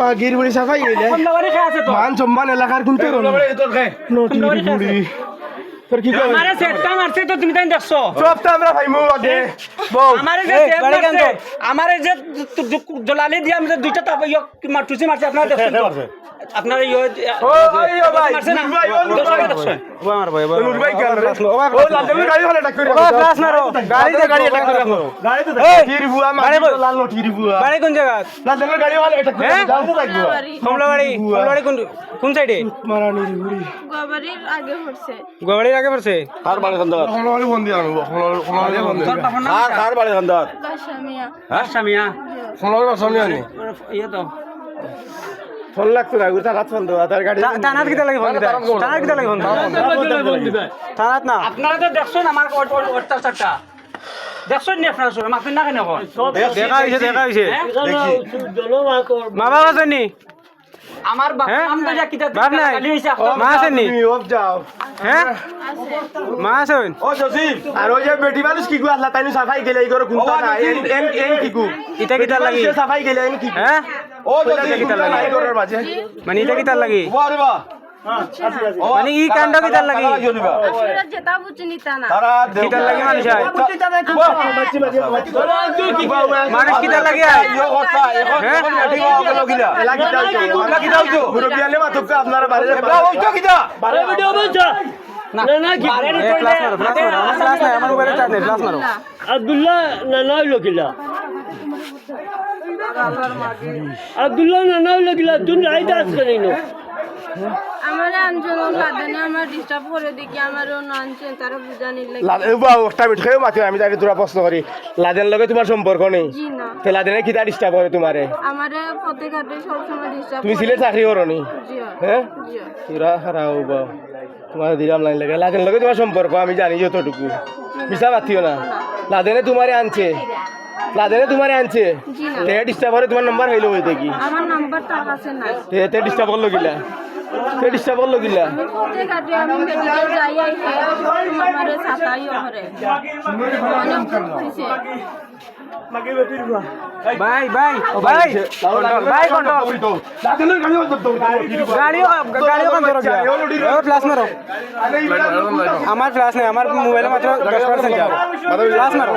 মাগিরে বুড়ি সাফাই গেলে মান সম্মান এলাকার কিন্তু তোর কি আমারে সেটটা মারছে তো তুমি তাই দেখছ আমরা ভাইমু আগে বউ আমারে যে সেট মারছে আমারে যে জলালি দিয়ে আমি দুইটা তাপ ইয়ে মারতুছি মারছে আপনারা দেখছেন আপনার না? কেন বাড়ি হ্যাঁ? সাইডে গোয়াবাড়ির আগে পড়ছে। গোয়াবাড়ির আগে পড়ছে? হলওয়ালি বন্দি আনব হলওয়ালি বন্দি। বাসামিয়া। সামিয়া হলওয়ালি সামনে আনি ইয়ে তো। ফোন লাগতো না গুতা রাত ফোন দেওয়া তার গাড়ি থানাত কিতা লাগে ফোন দিতে থানাত কিতা লাগে ফোন দিতে থানাত না? আপনারা তো দেখছেন আমার অত্যাচারটা দেখছেন নি আপনারা সবাই? মাফিন না কেন এখন? দেখা হইছে দেখা হইছে। মা বাবা আছে নি? আমার বাপ হ্যাঁ? তো যা কিতা হইছে মা আছে নি? অফ যাও। হ্যাঁ? মা আছেন ও জসিম। আর ওই যে বেটি মানুষ কি গু আসলা তাইনু সাফাই গেলে করে কুন্তা না এন এন এন কি গু ইটা কিতার লাগি? সে সাফাই গেলে এন কি হ্যাঁ? ও জসিম লাগে। মানে ইটা কিতার লাগি মানে ই কাণ্ড কিতার লাগি? আপনারা যেটা বুঝিনি তা না কিতার লাগি মানুষ আয় মানুষ কিতার লাগি আয় হ্যাঁ মুরব্বিয়ানে মাতুক আপনারা বাইরে না, বাড়ির এ, উপরে ফ্লাশ মারো ফ্লাশ মারো আমার ফ্লাশ নাই আমার মোবাইলে চার্জ নেই ফ্লাশ মারো আব্দুল্লাহ নানা হইল কিলা আব্দুল্লাহ নানা হইল কিলা তুই রাইতে আসবে নাই আমার আনজন লাদানে আমার ডিস্টার্ব করে দেখি আমার আনছেন তারা বুঝানি লাগে। একটা মিঠ খেয়েও মাতি আমি তাকে তোরা প্রশ্ন করি। লাদেন লগে তোমার সম্পর্ক নেই? জি তো লাদেনে কিতা ডিস্টার্ব করে তোমারে? আমার পথে ঘাটে সবসময় ডিস্টার্ব তুমি সিলে চাকরি করো নি জিও হ্যাঁ? জিও তোরা খারাপ বা। তোমার দিলাম লাইন লাগে। লাদেন লগে তোমার সম্পর্ক আমি জানি যতটুকু। মিশা পাতিও না। লাদেনে তোমারে আনছে? লাদেনে তোমারে আনছে? জি না। তে ডিস্টার্ব করে তোমার নাম্বার হইল হইতে কি আমার নাম্বার তার কাছে নাই। তে তে ডিস্টার্ব করল গিলা আমারে অনেক ভুল করেছে ভাই ভাই ভাই। ভাই কন্ট্রোল গাড়িও গাড়িও কান ধরো গিয়া মারো। আমার ফ্লাশ নাই আমার মোবাইলে মাত্র দশ পার্সেন্ট ফ্লাশ মারো।